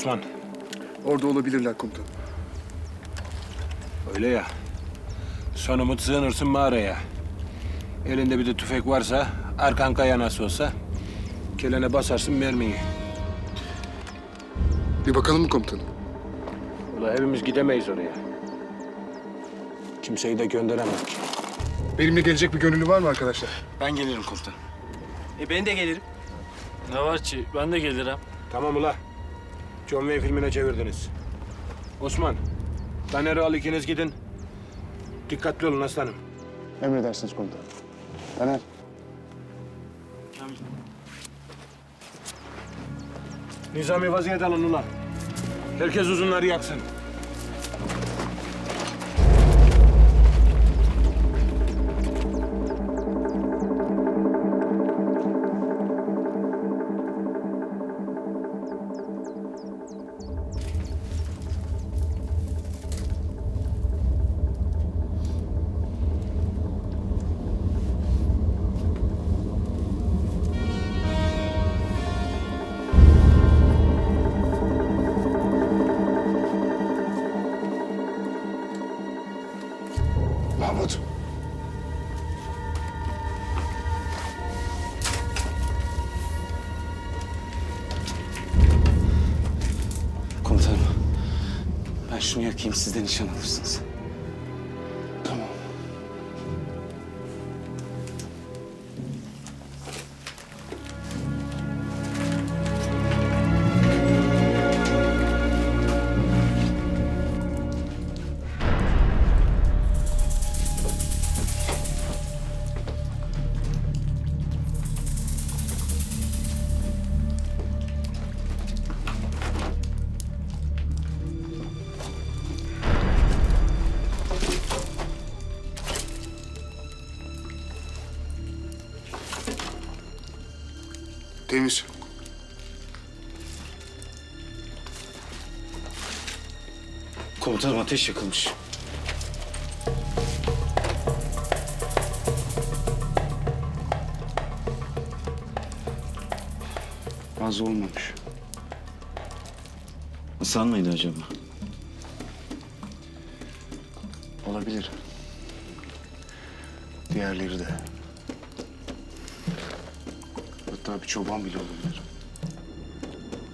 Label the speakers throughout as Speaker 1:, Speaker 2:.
Speaker 1: Osman.
Speaker 2: Orada olabilirler komutanım.
Speaker 1: Öyle ya. Son umut sığınırsın mağaraya. Elinde bir de tüfek varsa, arkan kaya nasıl olsa... ...kelene basarsın mermiyi.
Speaker 2: Bir bakalım mı komutanım?
Speaker 1: Ula hepimiz gidemeyiz oraya. Kimseyi de gönderemem ki.
Speaker 2: Benimle gelecek bir gönüllü var mı arkadaşlar?
Speaker 3: Ben gelirim komutanım.
Speaker 4: E ben de gelirim.
Speaker 5: Ne var ki? Ben de gelirim.
Speaker 1: Tamam ula. John Wayne filmine çevirdiniz. Osman, Taner'i al ikiniz gidin. Dikkatli olun aslanım.
Speaker 2: Emredersiniz komutanım. Taner.
Speaker 1: Nizami vaziyet alın ula. Herkes uzunları yaksın.
Speaker 2: Mahmut.
Speaker 3: Komutanım. Ben şunu yakayım siz de nişan alırsınız.
Speaker 2: Temiz.
Speaker 3: Komutanım ateş yakılmış. Fazla olmamış. Hasan mıydı acaba?
Speaker 2: Olabilir. Diğerleri de. Hatta bir çoban bile olabilir.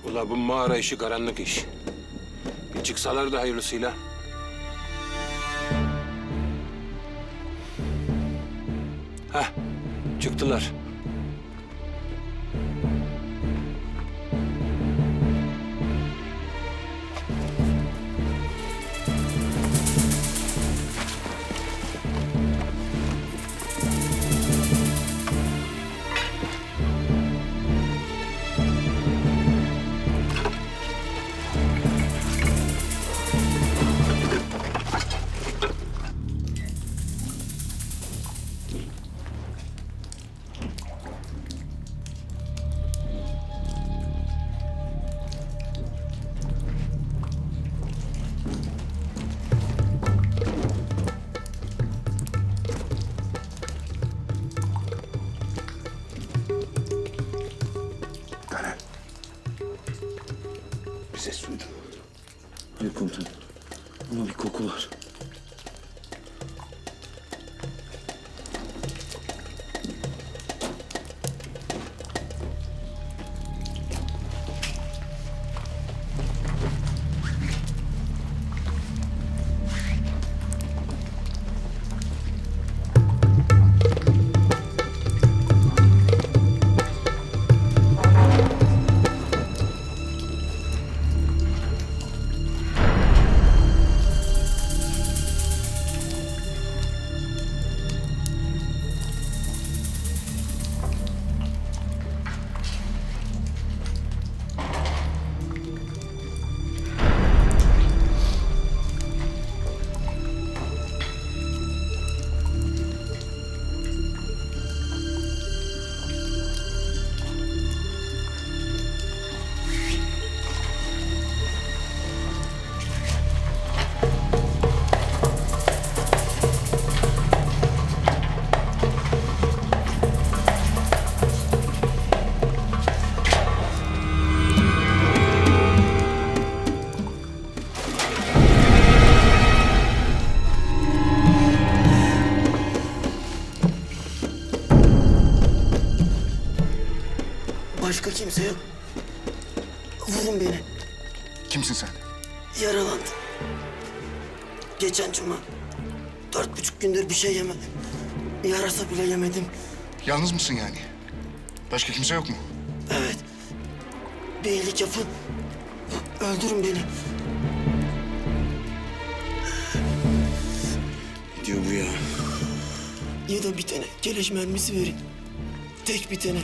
Speaker 1: Ula bu mağara işi karanlık iş. Bir çıksalar da hayırlısıyla. Heh, çıktılar.
Speaker 3: Koku var.
Speaker 6: Başka kimse yok. Vurun beni.
Speaker 7: Kimsin sen?
Speaker 6: Yaralandım. Geçen cuma. Dört buçuk gündür bir şey yemedim. Yarasa bile yemedim.
Speaker 2: Yalnız mısın yani? Başka kimse yok mu?
Speaker 6: Evet. Bir iyilik yapın. Öldürün beni.
Speaker 7: Diyor bu ya.
Speaker 6: Ya da bir tane keleş mermisi verin. Tek bir tane.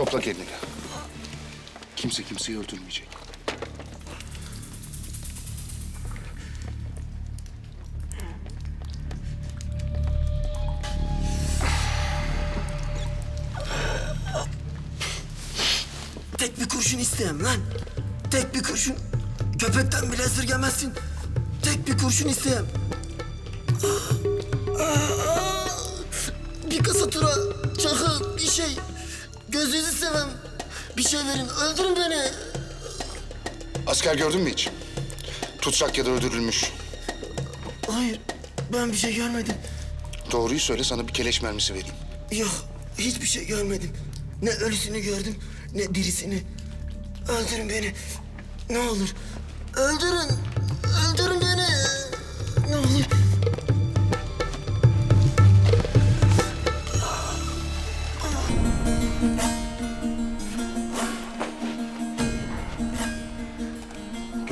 Speaker 2: Topla kendini. Kimse kimseyi öldürmeyecek.
Speaker 6: Tek bir kurşun isteyem lan. Tek bir kurşun. Köpekten bile esirgemezsin. Tek bir kurşun isteyem. Bir kasa tura, çakı, bir şey. Gözünüzü sevem. Bir şey verin, öldürün beni.
Speaker 2: Asker gördün mü hiç? Tutsak ya da öldürülmüş.
Speaker 6: Hayır, ben bir şey görmedim.
Speaker 2: Doğruyu söyle sana bir keleş mermisi vereyim.
Speaker 6: Yok, hiçbir şey görmedim. Ne ölüsünü gördüm, ne dirisini. Öldürün beni. Ne olur. Öldürün. Öldürün beni. Ne olur.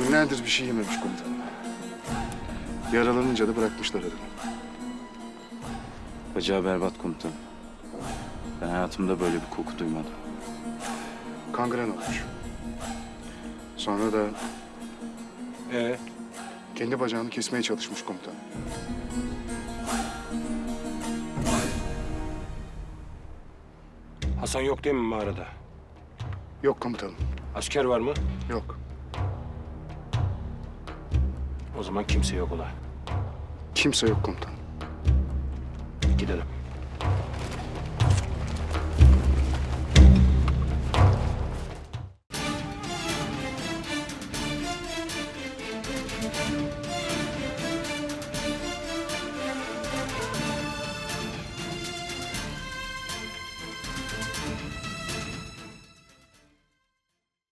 Speaker 2: Günlerdir bir şey yememiş komutanım. Yaralanınca da bırakmışlar adamı.
Speaker 3: Bacağı berbat komutanım. Ben hayatımda böyle bir koku duymadım.
Speaker 2: Kangren olmuş. Sonra da
Speaker 1: Ee,
Speaker 2: kendi bacağını kesmeye çalışmış komutan.
Speaker 1: Hasan yok değil mi mağarada?
Speaker 2: Yok komutanım,
Speaker 1: Asker var mı?
Speaker 2: yok.
Speaker 1: O zaman kimse yok ola.
Speaker 2: Kimse yok komutanım.
Speaker 1: Gidelim.